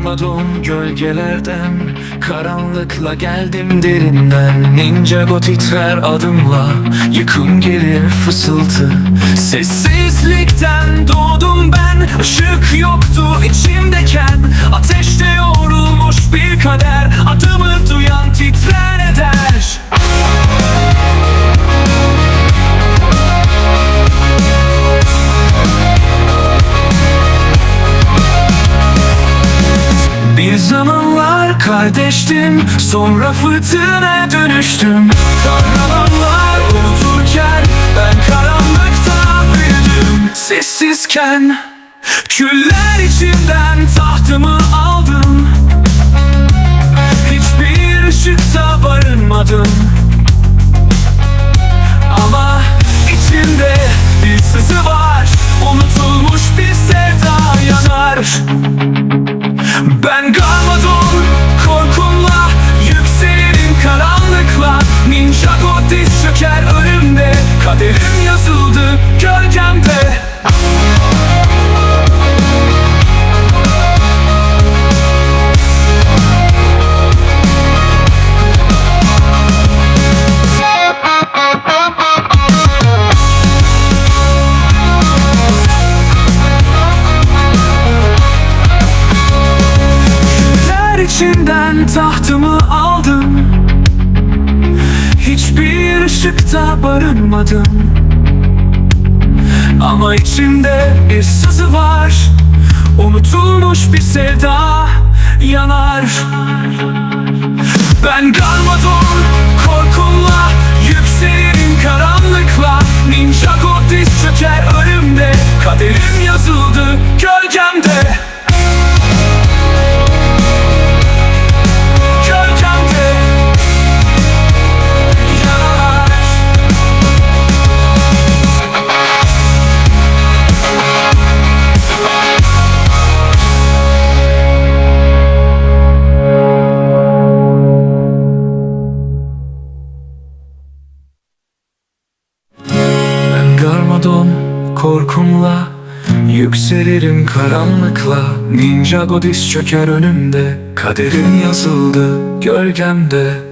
Garmadon gölgelerden Karanlıkla geldim derinden. Ninjago titrer adımla Yıkım gelir fısıltı. Sessizlikten doğdum ben Işık yoktu içimdeken. Ateşte Bir zamanlar kardeştim Sonra fırtınaya dönüştüm. Kahramanlar unuturken Ben karanlıkta büyüdüm. Sessizken Küller içinden tahtımı aldım içinden tahtımı aldım. Hiçbir ışıkta barınmadım. Ama içimde bir sızı var. Unutulmuş bir sevda yanar. Ben Garmadon Garmadon korkumla Yükselirim karanlıkla. Ninjago diz çöker önümde Kaderim yazıldı gölgemde